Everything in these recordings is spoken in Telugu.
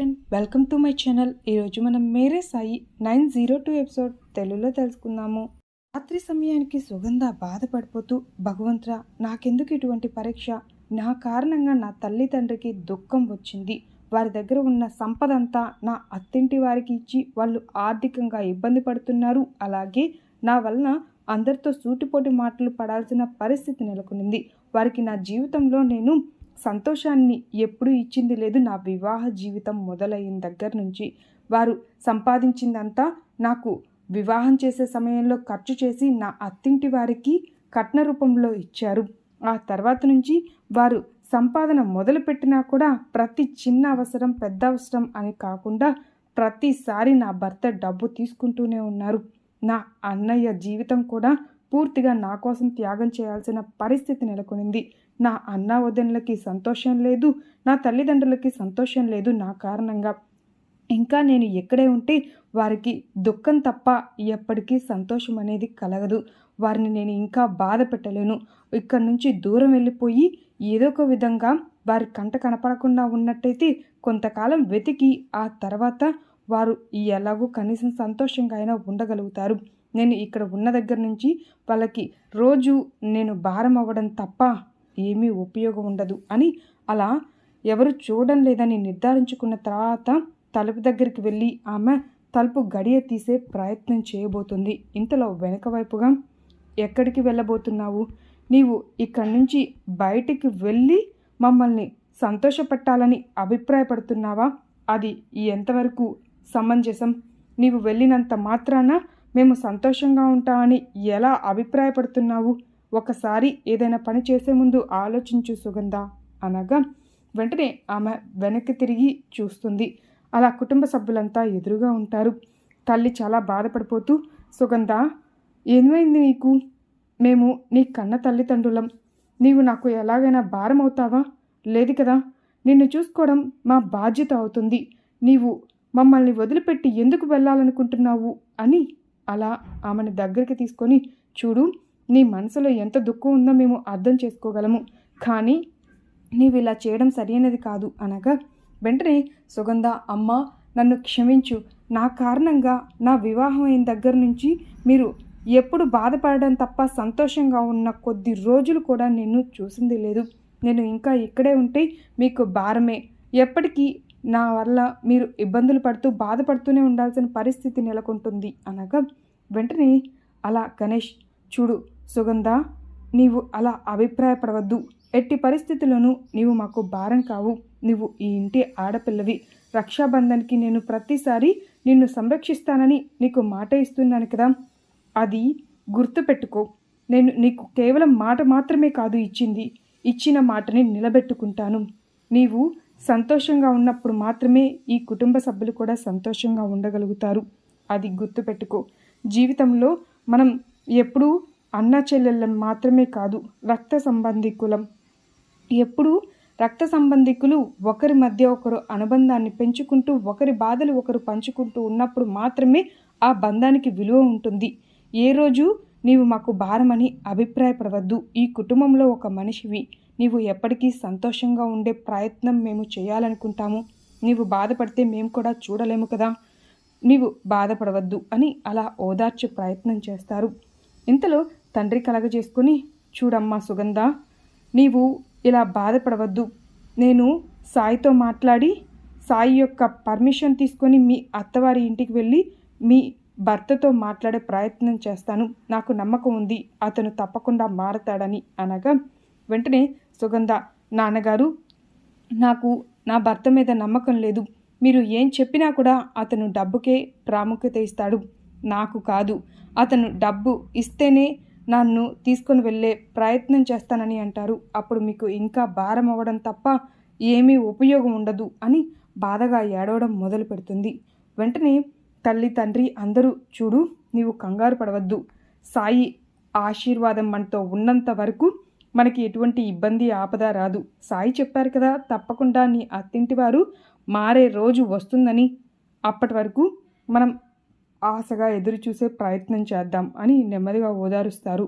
Friend welcome to my channel. ఈరోజు మనం Mere Sai nine zero two episode తెలుగులో తెలుసుకుందాము. రాత్రి సమయానికి సుగంధ బాధపడిపోతూ భగవంతురా నాకెందుకు ఇటువంటి పరీక్ష? నా కారణంగా నా తల్లి తండ్రికి దుఃఖం వచ్చింది. వారి దగ్గర ఉన్న సంపద అంతా నా అత్తింటి వారికి ఇచ్చి వాళ్ళు ఆర్థికంగా ఇబ్బంది పడుతున్నారు. అలాగే నా వలన అందరితో సూటిపోటి మాటలు పడాల్సిన పరిస్థితి నెలకొనింది. వారికి నా జీవితంలో నేను సంతోషాన్ని ఎప్పుడూ ఇచ్చింది లేదు. నా వివాహ జీవితం మొదలైన దగ్గర నుంచి వారు సంపాదించిందంతా నాకు వివాహం చేసే సమయంలో ఖర్చు చేసి నా అత్తింటి వారికి కట్న రూపంలో ఇచ్చారు. ఆ తర్వాత నుంచి వారు సంపాదన మొదలుపెట్టినా కూడా ప్రతి చిన్న అవసరం పెద్ద అవసరం అని కాకుండా ప్రతిసారి నా భర్త డబ్బు తీసుకుంటూనే ఉన్నారు. నా అన్నయ్య జీవితం కూడా పూర్తిగా నా కోసం త్యాగం చేయాల్సిన పరిస్థితి నెలకొనింది. నా అన్న వదినలకి సంతోషం లేదు నా తల్లిదండ్రులకి సంతోషం లేదు నా కారణంగా. ఇంకా నేను ఎక్కడే ఉంటే వారికి దుఃఖం తప్ప ఎప్పటికీ సంతోషం అనేది కలగదు. వారిని నేను ఇంకా బాధ పెట్టలేను. ఇక్కడి నుంచి దూరం వెళ్ళిపోయి ఏదో ఒక విధంగా వారి కంట కనపడకుండా ఉన్నట్టయితే కొంతకాలం వెతికి ఆ తర్వాత వారు ఎలాగో కనీసం సంతోషంగా అయినా ఉండగలుగుతారు. నేను ఇక్కడ ఉన్న దగ్గర నుంచి వాళ్ళకి రోజు నేను భారం అవ్వడం తప్ప ఏమీ ఉపయోగం ఉండదు అని అలా ఎవరు చూడడం లేదని నిర్ధారించుకున్న తర్వాత తలుపు దగ్గరికి వెళ్ళి ఆమె తలుపు గడియ తీసే ప్రయత్నం చేయబోతుంది. ఇంతలో వెనక వైపుగా ఎక్కడికి వెళ్ళబోతున్నావు? నీవు ఇక్కడి నుంచి బయటికి వెళ్ళి మమ్మల్ని సంతోషపెట్టాలని అభిప్రాయపడుతున్నావా? అది ఎంతవరకు సమంజసం? నీవు వెళ్ళినంత మాత్రాన మేము సంతోషంగా ఉంటామని ఎలా అభిప్రాయపడుతున్నావు? ఒకసారి ఏదైనా పని చేసే ముందు ఆలోచించు సుగంధ అనగా వెంటనే ఆమె వెనక్కి తిరిగి చూస్తుంది. అలా కుటుంబ సభ్యులంతా ఎదురుగా ఉంటారు. తల్లి చాలా బాధపడిపోతూ సుగంధ ఏమైంది నీకు? మేము నీ కన్న తల్లిదండ్రులం. నీవు నాకు ఎలాగైనా భారం అవుతావా? లేదు కదా. నిన్ను చూసుకోవడం మా బాధ్యత అవుతుంది. నీవు మమ్మల్ని వదిలిపెట్టి ఎందుకు వెళ్ళాలనుకుంటున్నావు? అని అలా ఆమెను దగ్గరికి తీసుకొని చూడు నీ మనసులో ఎంత దుఃఖం ఉందో మేము అర్థం చేసుకోగలము. కానీ నీవు ఇలా చేయడం సరైనది కాదు అనగా వెంటనే సుగంధ అమ్మ నన్ను క్షమించు. నా కారణంగా నా వివాహం అయిన దగ్గర నుంచి మీరు ఎప్పుడు బాధపడడం తప్ప సంతోషంగా ఉన్న కొద్ది రోజులు కూడా నేను చూసింది లేదు. నేను ఇంకా ఇక్కడే ఉంటే మీకు భారమే. ఎప్పటికీ నా వల్ల మీరు ఇబ్బందులు పడుతూ బాధపడుతూనే ఉండాల్సిన పరిస్థితి నెలకొంటుంది అనగా వెంటనే అలా గణేష్ చూడు సుగంధ నీవు అలా అభిప్రాయపడవద్దు. ఎట్టి పరిస్థితుల్లోనూ నీవు మాకు భారం కావు. నువ్వు ఈ ఇంటి ఆడపిల్లవి. రక్షాబంధన్కి నేను ప్రతిసారి నిన్ను సంరక్షిస్తానని నీకు మాట ఇస్తున్నాను కదా. అది గుర్తుపెట్టుకో. నేను నీకు కేవలం మాట మాత్రమే కాదు ఇచ్చింది. ఇచ్చిన మాటని నిలబెట్టుకుంటాను. నీవు సంతోషంగా ఉన్నప్పుడు మాత్రమే ఈ కుటుంబ సభ్యులు కూడా సంతోషంగా ఉండగలుగుతారు. అది గుర్తుపెట్టుకో. జీవితంలో మనం ఎప్పుడూ అన్న చెల్లెళ్ళం మాత్రమే కాదు రక్త సంబంధికులం. ఎప్పుడు రక్త సంబంధికులు ఒకరి మధ్య ఒకరు అనుబంధాన్ని పెంచుకుంటూ ఒకరి బాధలు ఒకరు పంచుకుంటూ ఉన్నప్పుడు మాత్రమే ఆ బంధానికి విలువ ఉంటుంది. ఏ రోజు నీవు మాకు భారమని అభిప్రాయపడవద్దు. ఈ కుటుంబంలో ఒక మనిషివి. నీవు ఎప్పటికీ సంతోషంగా ఉండే ప్రయత్నం మేము చేయాలనుకుంటాము. నీవు బాధపడితే మేము కూడా చూడలేము కదా. నీవు బాధపడవద్దు అని అలా ఓదార్చే ప్రయత్నం చేస్తారు. ఇంతలో తండ్రి కలగజేసుకుని చూడమ్మా సుగంధ నీవు ఇలా బాధపడవద్దు. నేను సాయితో మాట్లాడి సాయి యొక్క పర్మిషన్ తీసుకొని మీ అత్తవారి ఇంటికి వెళ్ళి మీ భర్తతో మాట్లాడే ప్రయత్నం చేస్తాను. నాకు నమ్మకం ఉంది. అతను తప్పకుండా మారతాడని అనగా వెంటనే సుగంధ నాన్నగారు నాకు నా భర్త మీద నమ్మకం లేదు. మీరు ఏం చెప్పినా కూడా అతను డబ్బుకే ప్రాముఖ్యత ఇస్తాడు. నాకు కాదు. అతను డబ్బు ఇస్తేనే నన్ను తీసుకొని వెళ్ళే ప్రయత్నం చేస్తానని అంటారు. అప్పుడు మీకు ఇంకా భారం అవ్వడం తప్ప ఏమీ ఉపయోగం ఉండదు అని బాధగా ఏడవడం మొదలు పెడుతుంది. వెంటనే తల్లి తండ్రి అందరూ చూడు నీవు కంగారు పడవద్దు. సాయి ఆశీర్వాదం మనతో ఉన్నంత వరకు మనకి ఎటువంటి ఇబ్బంది ఆపద రాదు. సాయి చెప్పారు కదా తప్పకుండా నీ అత్తింటి వారు మారే రోజు వస్తుందని. అప్పటి వరకు మనం ఆశగా ఎదురు చూసే ప్రయత్నం చేద్దాం అని నెమ్మదిగా ఓదారుస్తారు.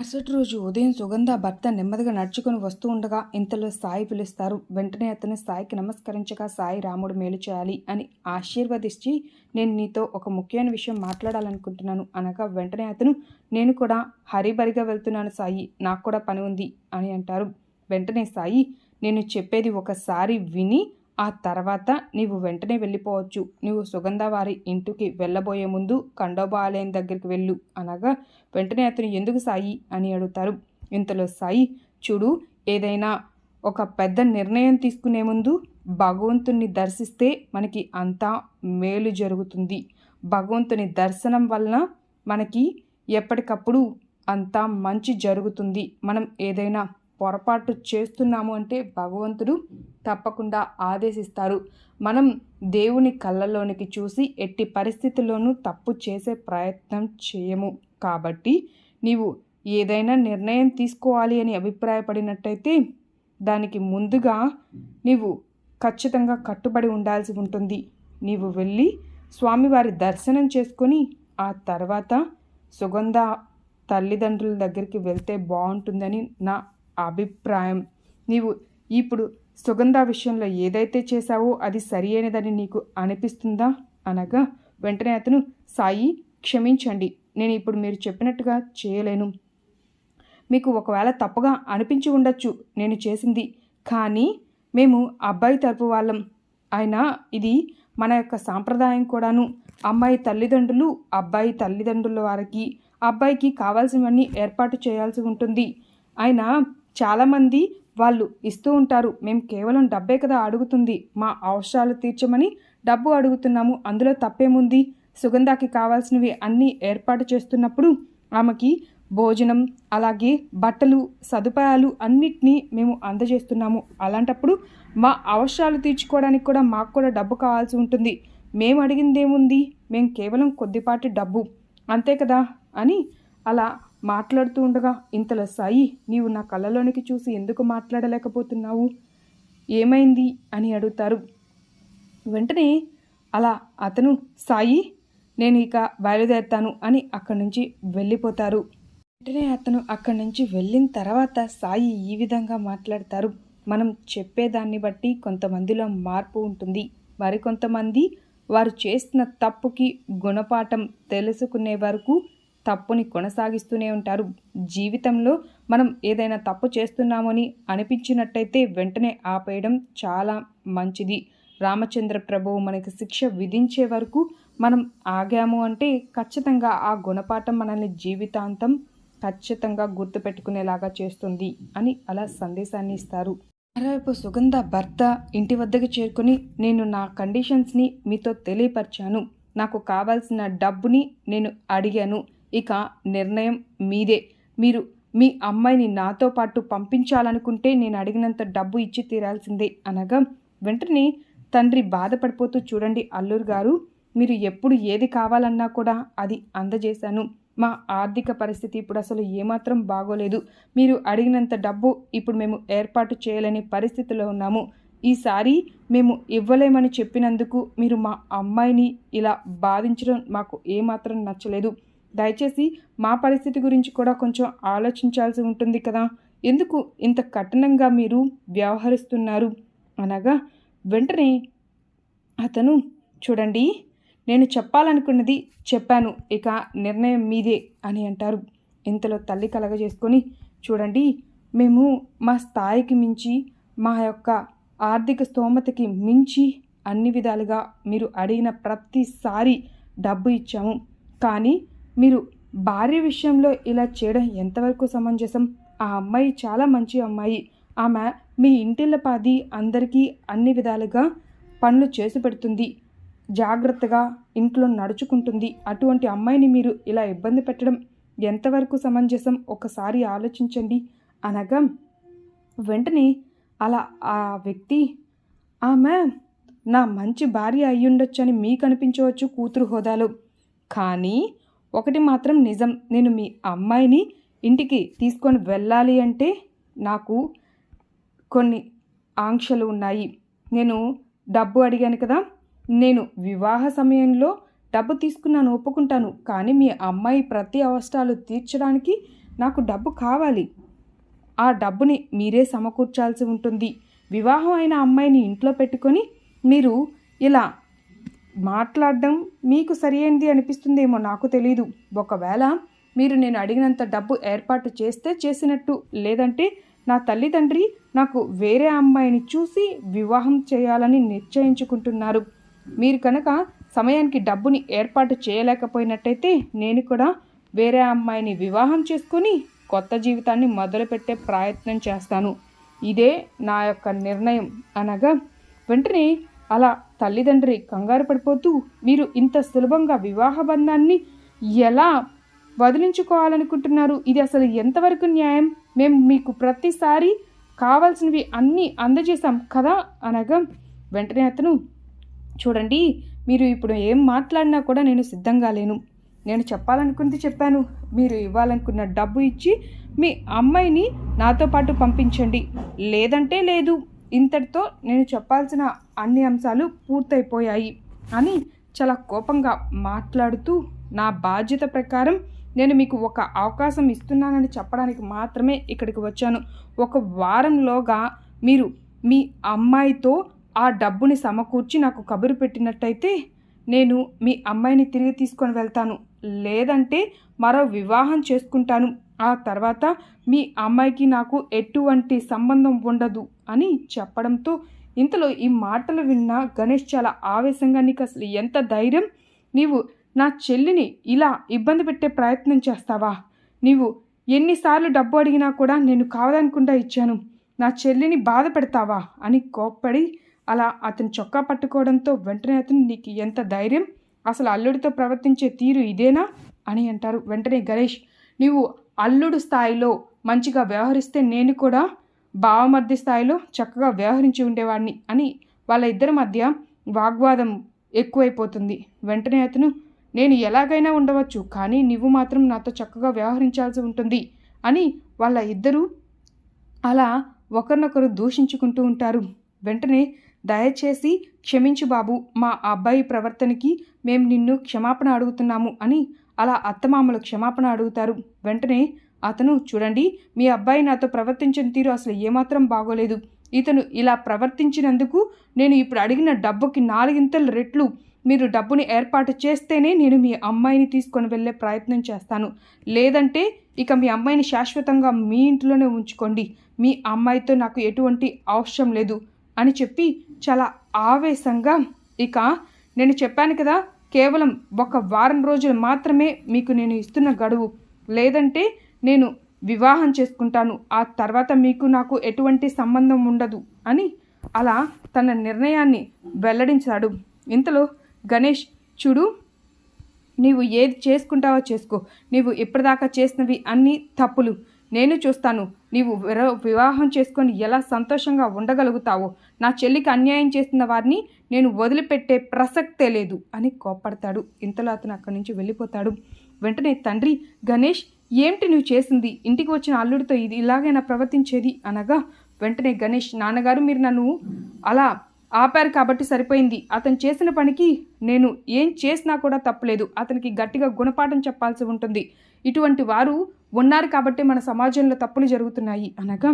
మరుసటి రోజు ఉదయం సుగంధ భర్త నెమ్మదిగా నడుచుకుని వస్తూ ఉండగా ఇంతలో సాయి పిలుస్తారు. వెంటనే అతను సాయికి నమస్కరించగా సాయి రాముడు మేలు చేయాలి అని ఆశీర్వదించి నేను నీతో ఒక ముఖ్యమైన విషయం మాట్లాడాలనుకుంటున్నాను అనగా వెంటనే అతను నేను కూడా హరిబరిగా వెళ్తున్నాను సాయి నాకు కూడా పని ఉంది అని అంటారు. వెంటనే సాయి నేను చెప్పేది ఒకసారి విని ఆ తర్వాత నీవు వెంటనే వెళ్ళిపోవచ్చు. నీవు సుగంధ వారి ఇంటికి వెళ్ళబోయే ముందు ఖండోబా ఆలయం దగ్గరికి వెళ్ళు. అనగా వెంటనే అతను ఎందుకు సాయి? అని అడుగుతారు. ఇంతలో సాయి చూడు ఏదైనా ఒక పెద్ద నిర్ణయం తీసుకునే ముందు భగవంతుని దర్శిస్తే మనకి అంతా మేలు జరుగుతుంది. భగవంతుని దర్శనం వలన మనకి ఎప్పటికప్పుడు అంతా మంచి జరుగుతుంది. మనం ఏదైనా పొరపాటు చేస్తున్నాము అంటే భగవంతుడు తప్పకుండా ఆదేశిస్తారు. మనం దేవుని కళ్ళలోనికి చూసి ఎట్టి పరిస్థితుల్లోనూ తప్పు చేసే ప్రయత్నం చేయము. కాబట్టి నీవు ఏదైనా నిర్ణయం తీసుకోవాలి అని అభిప్రాయపడినట్టయితే దానికి ముందుగా నీవు ఖచ్చితంగా కట్టుబడి ఉండాల్సి ఉంటుంది. నీవు వెళ్ళి స్వామివారి దర్శనం చేసుకొని ఆ తర్వాత సుగంధ తల్లిదండ్రుల దగ్గరికి వెళ్తే బాగుంటుందని నా అభిప్రాయం. నీవు ఇప్పుడు సుగంధ విషయంలో ఏదైతే చేశావో అది సరి అయినదని నీకు అనిపిస్తుందా? అనగా వెంటనే అతను సాయి క్షమించండి. నేను ఇప్పుడు మీరు చెప్పినట్టుగా చేయలేను. మీకు ఒకవేళ తప్పుగా అనిపించి ఉండొచ్చు. నేను చేసింది. కానీ మేము అబ్బాయి తరపు వాళ్ళం. అయినా ఇది మన యొక్క సాంప్రదాయం కూడాను. అమ్మాయి తల్లిదండ్రులు అబ్బాయి తల్లిదండ్రుల వారికి అబ్బాయికి కావాల్సినవన్నీ ఏర్పాటు చేయాల్సి ఉంటుంది. అయినా చాలామంది వాళ్ళు ఇస్తూ ఉంటారు మేము కేవలం డబ్బే కదా అడుగుతుంది మా అవసరాలు తీర్చమని డబ్బు అడుగుతున్నాము అందులో తప్పేముంది? సుగంధాకి కావాల్సినవి అన్నీ ఏర్పాటు చేస్తున్నప్పుడు ఆమెకి భోజనం అలాగే బట్టలు సదుపాయాలు అన్నిటినీ మేము అందజేస్తున్నాము. అలాంటప్పుడు మా అవసరాలు తీర్చుకోవడానికి కూడా మాకు కూడా డబ్బు కావాల్సి ఉంటుంది. మేము అడిగిందేముంది? మేము కేవలం కొద్దిపాటి డబ్బు. అంతే కదా? అని అలా మాట్లాడుతూ ఉండగా ఇంతలో సాయి నీవు నా కళ్ళలోనికి చూసి ఎందుకు మాట్లాడలేకపోతున్నావు? ఏమైంది? అని అడుగుతారు. వెంటనే అలా అతను సాయి నేను ఇక బయలుదేరుతాను అని అక్కడి నుంచి వెళ్ళిపోతారు. వెంటనే అతను అక్కడి నుంచి వెళ్ళిన తర్వాత సాయి ఈ విధంగా మాట్లాడతారు. మనం చెప్పేదాన్ని బట్టి కొంతమందిలో మార్పు ఉంటుంది. మరికొంతమంది వారు చేస్తున్న తప్పుకి గుణపాఠం తెలుసుకునే వరకు తప్పుని కొనసాగిస్తూనే ఉంటారు. జీవితంలో మనం ఏదైనా తప్పు చేస్తున్నామని అనిపించినట్టయితే వెంటనే ఆపేయడం చాలా మంచిది. రామచంద్ర ప్రభువు మనకి శిక్ష విధించే వరకు మనం ఆగాము అంటే ఖచ్చితంగా ఆ గుణపాఠం మనల్ని జీవితాంతం ఖచ్చితంగా గుర్తుపెట్టుకునేలాగా చేస్తుంది అని అలా సందేశాన్ని ఇస్తారు. మరోవైపు సుగంధ భర్త ఇంటి వద్దకు చేరుకుని నేను నా కండిషన్స్ని మీతో తెలియపరిచాను. నాకు కావాల్సిన డబ్బుని నేను అడిగాను. ఇక నిర్ణయం మీదే. మీరు మీ అమ్మాయిని నాతో పాటు పంపించాలనుకుంటే నేను అడిగినంత డబ్బు ఇచ్చి తీరాల్సిందే అనగా వెంటనే తండ్రి బాధపడిపోతూ చూడండి అల్లూరు గారు మీరు ఎప్పుడు ఏది కావాలన్నా కూడా అది అందజేశాను. మా ఆర్థిక పరిస్థితి ఇప్పుడు అసలు ఏమాత్రం బాగోలేదు. మీరు అడిగినంత డబ్బు ఇప్పుడు మేము ఏర్పాటు చేయలేని పరిస్థితిలో ఉన్నాము. ఈసారి మేము ఇవ్వలేమని చెప్పినందుకు మీరు మా అమ్మాయిని ఇలా బాధించడం మాకు ఏమాత్రం నచ్చలేదు. దయచేసి మా పరిస్థితి గురించి కూడా కొంచెం ఆలోచించాల్సి ఉంటుంది కదా. ఎందుకు ఇంత కఠినంగా మీరు వ్యవహరిస్తున్నారు? అనగా వెంటనే అతను చూడండి నేను చెప్పాలనుకున్నది చెప్పాను ఇక నిర్ణయం మీదే అని అంటారు. ఇంతలో తల్లి కలగజేసుకొని చూడండి మేము మా స్థాయికి మించి మా యొక్క ఆర్థిక స్తోమతకి మించి అన్ని విధాలుగా మీరు అడిగిన ప్రతిసారి డబ్బు ఇచ్చాము. కానీ మీరు భార్య విషయంలో ఇలా చేయడం ఎంతవరకు సమంజసం? ఆ అమ్మాయి చాలా మంచి అమ్మాయి. ఆమె మీ ఇంటిల్లపాది అందరికీ అన్ని విధాలుగా పనులు చేసి పెడుతుంది. జాగ్రత్తగా ఇంట్లో నడుచుకుంటుంది. అటువంటి అమ్మాయిని మీరు ఇలా ఇబ్బంది పెట్టడం ఎంతవరకు సమంజసం? ఒకసారి ఆలోచించండి. అనగా వెంటనే అలా ఆ వ్యక్తి ఆమె నా మంచి భార్య అయ్యుండొచ్చని మీకు అనిపించవచ్చు కూతురు హోదాలో. కానీ ఒకటి మాత్రం నిజం. నేను మీ అమ్మాయిని ఇంటికి తీసుకొని వెళ్ళాలి అంటే నాకు కొన్ని ఆంక్షలు ఉన్నాయి. నేను డబ్బు అడిగాను కదా. నేను వివాహ సమయంలో డబ్బు తీసుకున్నాను ఒప్పుకుంటాను. కానీ మీ అమ్మాయి ప్రతి అవసరాలు తీర్చడానికి నాకు డబ్బు కావాలి. ఆ డబ్బుని మీరే సమకూర్చాల్సి ఉంటుంది. వివాహం అయిన అమ్మాయిని ఇంట్లో పెట్టుకొని మీరు ఇలా మాట్లాడడం మీకు సరియైనది అనిపిస్తుందేమో నాకు తెలీదు. ఒకవేళ మీరు నేను అడిగినంత డబ్బు ఏర్పాటు చేస్తే చేసినట్టు లేదంటే నా తల్లిదండ్రి నాకు వేరే అమ్మాయిని చూసి వివాహం చేయాలని నిశ్చయించుకుంటున్నారు. మీరు కనుక సమయానికి డబ్బుని ఏర్పాటు చేయలేకపోయినట్టయితే నేను కూడా వేరే అమ్మాయిని వివాహం చేసుకొని కొత్త జీవితాన్ని మొదలుపెట్టే ప్రయత్నం చేస్తాను. ఇదే నా యొక్క నిర్ణయం అనగా వెంటనే అలా తల్లిదండ్రి కంగారు పడిపోతూ మీరు ఇంత సులభంగా వివాహ బంధాన్ని ఎలా వదిలించుకోవాలనుకుంటున్నారు? ఇది అసలు ఎంతవరకు న్యాయం? మేము మీకు ప్రతిసారి కావాల్సినవి అన్నీ అందజేశాం కదా అనగా. వెంటనే అతను చూడండి మీరు ఇప్పుడు ఏం మాట్లాడినా కూడా నేను సిద్ధంగా లేను. నేను చెప్పాలనుకుంది చెప్పాను. మీరు ఇవ్వాలనుకున్న డబ్బు ఇచ్చి మీ అమ్మాయిని నాతో పాటు పంపించండి. లేదంటే లేదు. ఇంతటితో నేను చెప్పాల్సిన అన్ని అంశాలు పూర్తయిపోయాయి అని చాలా కోపంగా మాట్లాడుతూ నా బాధ్యత ప్రకారం నేను మీకు ఒక అవకాశం ఇస్తున్నానని చెప్పడానికి మాత్రమే ఇక్కడికి వచ్చాను. ఒక వారంలోగా మీరు మీ అమ్మాయితో ఆ డబ్బుని సమకూర్చి నాకు కబురు పెట్టినట్టయితే నేను మీ అమ్మాయిని తిరిగి తీసుకొని వెళ్తాను. లేదంటే మరో వివాహం చేసుకుంటాను. ఆ తర్వాత మీ అమ్మాయికి నాకు ఎటువంటి సంబంధం ఉండదు అని చెప్పడంతో ఇంతలో ఈ మాటలు విన్న గణేష్ చాలా ఆవేశంగా నీకు అసలు ఎంత ధైర్యం? నీవు నా చెల్లిని ఇలా ఇబ్బంది పెట్టే ప్రయత్నం చేస్తావా? నీవు ఎన్నిసార్లు డబ్బు అడిగినా కూడా నేను కావదనుకుండా ఇచ్చాను. నా చెల్లిని బాధ పెడతావా? అని కోప్పడి అలా అతను చొక్కా పట్టుకోవడంతో వెంటనే అతను నీకు ఎంత ధైర్యం? అసలు అల్లుడితో ప్రవర్తించే తీరు ఇదేనా? అని అంటారు వెంటనే గణేష్. నీవు అల్లుడు స్థాయిలో మంచిగా వ్యవహరిస్తే నేను కూడా బావమర్ది స్థాయిలో చక్కగా వ్యవహరించి ఉండేవాడిని అని వాళ్ళ ఇద్దరి మధ్య వాగ్వాదం ఎక్కువైపోతుంది. వెంటనే అతను నేను ఎలాగైనా ఉండవచ్చు కానీ నువ్వు మాత్రం నాతో చక్కగా వ్యవహరించాల్సి ఉంటుంది అని వాళ్ళ ఇద్దరూ అలా ఒకరినొకరు దూషించుకుంటూ ఉంటారు. వెంటనే దయచేసి క్షమించు బాబు మా అబ్బాయి ప్రవర్తనకి మేము నిన్ను క్షమాపణ అడుగుతున్నాము అని అలా అత్తమామలు క్షమాపణ అడుగుతారు. వెంటనే అతను చూడండి మీ అబ్బాయి నాతో ప్రవర్తించిన తీరు అసలు ఏమాత్రం బాగోలేదు. ఇతను ఇలా ప్రవర్తించినందుకు నేను ఇప్పుడు అడిగిన డబ్బుకి నాలుగింతల రెట్లు మీరు డబ్బుని ఏర్పాటు చేస్తేనే నేను మీ అమ్మాయిని తీసుకొని వెళ్ళే ప్రయత్నం చేస్తాను. లేదంటే ఇక మీ అమ్మాయిని శాశ్వతంగా మీ ఇంట్లోనే ఉంచుకోండి. మీ అమ్మాయితో నాకు ఎటువంటి అవసరం లేదు అని చెప్పి చాలా ఆవేశంగా ఇక నేను చెప్పాను కదా కేవలం ఒక వారం రోజులు మాత్రమే మీకు నేను ఇస్తున్న గడువు. లేదంటే నేను వివాహం చేసుకుంటాను. ఆ తర్వాత మీకు నాకు ఎటువంటి సంబంధం ఉండదు అని అలా తన నిర్ణయాన్ని వెల్లడించాడు. ఇంతలో గణేష్ చూడు నీవు ఏది చేసుకుంటావో చేసుకో. నీవు ఇప్పటిదాకా చేసినవి అన్నీ తప్పులు. నేను చూస్తాను. నీవు వివాహం చేసుకొని ఎలా సంతోషంగా ఉండగలుగుతావో. నా చెల్లికి అన్యాయం చేస్తున్న వారిని నేను వదిలిపెట్టే ప్రసక్తే లేదు అని కోప్పడతాడు. ఇంతలో అతను అక్కడి నుంచి వెళ్ళిపోతాడు. వెంటనే తండ్రి గణేష్ ఏమిటి నువ్వు చేసింది? ఇంటికి వచ్చిన అల్లుడితో ఇది ఇలాగైనా ప్రవర్తించేది అనగా వెంటనే గణేష్ నాన్నగారు మీరు నన్ను అలా ఆపారు కాబట్టి సరిపోయింది. అతను చేసిన పనికి నేను ఏం చేసినా కూడా తప్పలేదు. అతనికి గట్టిగా గుణపాఠం చెప్పాల్సి ఉంటుంది. ఇటువంటి వారు ఉన్నారు కాబట్టి మన సమాజంలో తప్పులు జరుగుతున్నాయి అనగా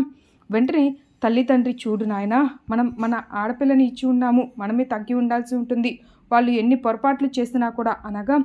వెంటనే తల్లి తండ్రి చూడు నాయన మనం మన ఆడపిల్లని ఇచ్చి ఉన్నాము. మనమే తగ్గి ఉండాల్సి ఉంటుంది. వాళ్ళు ఎన్ని పొరపాట్లు చేసినా కూడా అనగా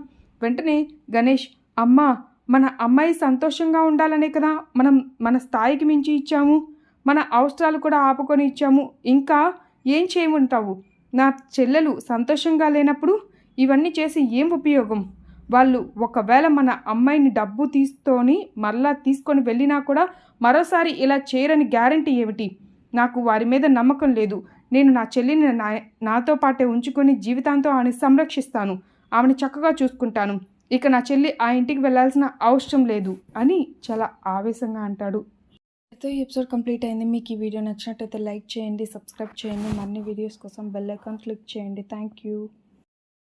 వెంటనే గణేష్ అమ్మ మన అమ్మాయి సంతోషంగా ఉండాలనే కదా మనం మన స్థాయికి మించి ఇచ్చాము మన అవసరాలు కూడా ఆపుకొని ఇచ్చాము. ఇంకా ఏం చేయమంటావు? నా చెల్లెలు సంతోషంగా లేనప్పుడు ఇవన్నీ చేసి ఏం ఉపయోగం? వాళ్ళు ఒకవేళ మన అమ్మాయిని డబ్బు తీసుకొని మళ్ళా తీసుకొని వెళ్ళినా కూడా మరోసారి ఇలా చేయరని గ్యారంటీ ఏమిటి? నాకు వారి మీద నమ్మకం లేదు. నేను నా చెల్లిని నా నాతో పాటే ఉంచుకొని జీవితాంతో ఆమెను సంరక్షిస్తాను. ఆమెను చక్కగా చూసుకుంటాను. ఇక నా చెల్లి ఆ ఇంటికి వెళ్ళాల్సిన అవసరం లేదు అని చాలా ఆవేశంగా అంటాడు. అయితే ఈ ఎపిసోడ్ కంప్లీట్ అయింది. మీకు ఈ వీడియో నచ్చినట్టయితే లైక్ చేయండి సబ్స్క్రైబ్ చేయండి. మరిన్ని వీడియోస్ కోసం బెల్ ఐకాన్ క్లిక్ చేయండి. Thank you.